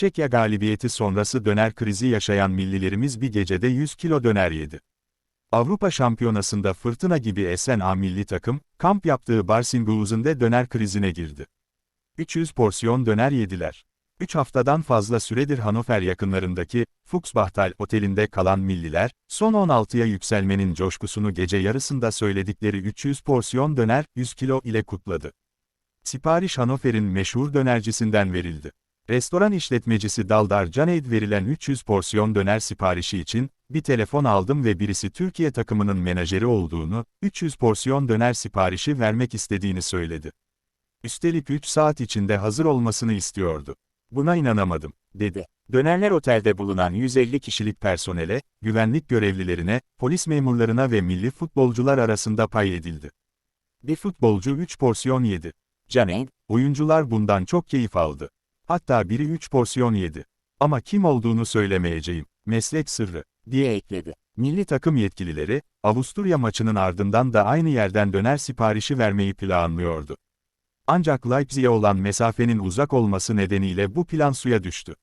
Çekya galibiyeti sonrası döner krizi yaşayan millilerimiz bir gecede 100 kilo döner yedi. Avrupa Şampiyonası'nda fırtına gibi esen A milli takım, kamp yaptığı Barsinghausen'de döner krizine girdi. 300 porsiyon döner yediler. 3 haftadan fazla süredir Hannover yakınlarındaki Fuchsbachtal Oteli'nde kalan milliler, son 16'ya yükselmenin coşkusunu gece yarısında söyledikleri 300 porsiyon döner 100 kilo ile kutladı. Sipariş Hannover'in meşhur dönercisinden verildi. Restoran işletmecisi Daldar Caneyd verilen 300 porsiyon döner siparişi için, bir telefon aldım ve birisi Türkiye takımının menajeri olduğunu, 300 porsiyon döner siparişi vermek istediğini söyledi. Üstelik 3 saat içinde hazır olmasını istiyordu. Buna inanamadım, dedi. Dönerler otelde bulunan 150 kişilik personele, güvenlik görevlilerine, polis memurlarına ve milli futbolcular arasında pay edildi. Bir futbolcu 3 porsiyon yedi. Caneyd, oyuncular bundan çok keyif aldı. Hatta biri 3 porsiyon yedi. Ama kim olduğunu söylemeyeceğim, meslek sırrı, diye ekledi. Milli takım yetkilileri, Avusturya maçının ardından da aynı yerden döner siparişi vermeyi planlıyordu. Ancak Leipzig'e olan mesafenin uzak olması nedeniyle bu plan suya düştü.